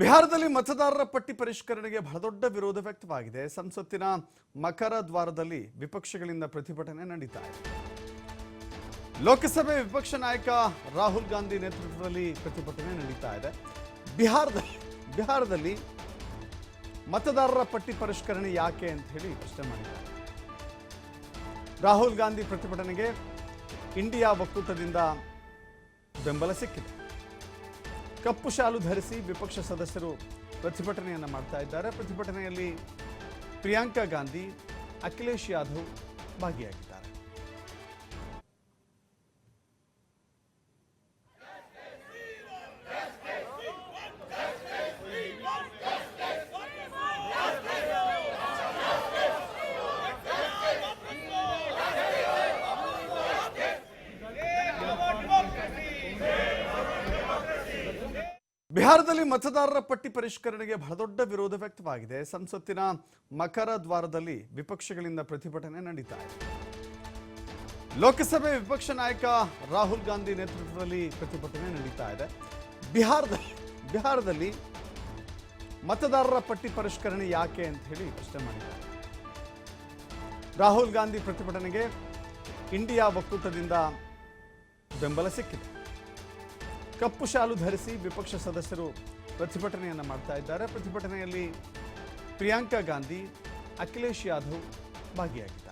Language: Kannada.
ಬಿಹಾರದಲ್ಲಿ ಮತದಾರರ ಪಟ್ಟಿ ಪರಿಷ್ಕರಣೆಗೆ ಬಹಳ ದೊಡ್ಡ ವಿರೋಧ ವ್ಯಕ್ತವಾಗಿದೆ. ಸಂಸತ್ತಿನ ಮಕರ ದ್ವಾರದಲ್ಲಿ ವಿಪಕ್ಷಗಳಿಂದ ಪ್ರತಿಭಟನೆ ನಡೀತಾ ಇದೆ. ಲೋಕಸಭೆ ವಿಪಕ್ಷ ನಾಯಕ ರಾಹುಲ್ ಗಾಂಧಿ ನೇತೃತ್ವದಲ್ಲಿ ಪ್ರತಿಭಟನೆ ನಡೀತಾ ಇದೆ. ಬಿಹಾರದಲ್ಲಿ ಬಿಹಾರದಲ್ಲಿ ಮತದಾರರ ಪಟ್ಟಿ ಪರಿಷ್ಕರಣೆ ಯಾಕೆ ಅಂತ ಹೇಳಿ ಪ್ರಶ್ನೆ ಮಾಡಿದ್ದಾರೆ. ರಾಹುಲ್ ಗಾಂಧಿ ಪ್ರತಿಭಟನೆಗೆ ಇಂಡಿಯಾ ಒಕ್ಕೂಟದಿಂದ ಬೆಂಬಲ ಸಿಕ್ಕಿದೆ. ಕಪ್ಪು ಶಾಲು ಧರಿಸಿ ವಿಪಕ್ಷ ಸದಸ್ಯರು ಪ್ರತಿಭಟನೆಯನ್ನು ಮಾಡ್ತಾ ಇದ್ದಾರೆ. ಪ್ರತಿಭಟನೆಯಲ್ಲಿ ಪ್ರಿಯಾಂಕಾ ಗಾಂಧಿ ಅಖಿಲೇಶ್ ಯಾದವ್ ಭಾಗಿಯಾಗಿದ್ದಾರೆ. ಬಿಹಾರದಲ್ಲಿ ಮತದಾರರ ಪಟ್ಟಿ ಪರಿಷ್ಕರಣೆಗೆ ಬಹಳ ದೊಡ್ಡ ವಿರೋಧ ವ್ಯಕ್ತವಾಗಿದೆ. ಸಂಸತ್ತಿನ ಮಕರ ದ್ವಾರದಲ್ಲಿ ವಿಪಕ್ಷಗಳಿಂದ ಪ್ರತಿಭಟನೆ ನಡೀತಾ ಇದೆ. ಲೋಕಸಭೆ ವಿಪಕ್ಷ ನಾಯಕ ರಾಹುಲ್ ಗಾಂಧಿ ನೇತೃತ್ವದಲ್ಲಿ ಪ್ರತಿಭಟನೆ ನಡೀತಾ ಇದೆ. ಬಿಹಾರದಲ್ಲಿ ಬಿಹಾರದಲ್ಲಿ ಮತದಾರರ ಪಟ್ಟಿ ಪರಿಷ್ಕರಣೆ ಯಾಕೆ ಅಂತ ಹೇಳಿ ಪ್ರಶ್ನೆ ಮಾಡಿದ್ದಾರೆ. ರಾಹುಲ್ ಗಾಂಧಿ ಪ್ರತಿಭಟನೆಗೆ ಇಂಡಿಯಾ ಒಕ್ಕೂಟದಿಂದ ಬೆಂಬಲ ಸಿಕ್ಕಿದೆ. ಕಪ್ಪು ಶಾಲು ಧರಿಸಿ ವಿಪಕ್ಷ ಸದಸ್ಯರು ಪ್ರತಿಭಟನೆಯನ್ನು ಮಾಡ್ತಾ ಇದ್ದಾರೆ. ಪ್ರತಿಭಟನೆಯಲ್ಲಿ ಪ್ರಿಯಾಂಕಾ ಗಾಂಧಿ ಅಖಿಲೇಶ್ ಯಾದವ್ ಭಾಗಿಯಾಗಿದ್ದಾರೆ.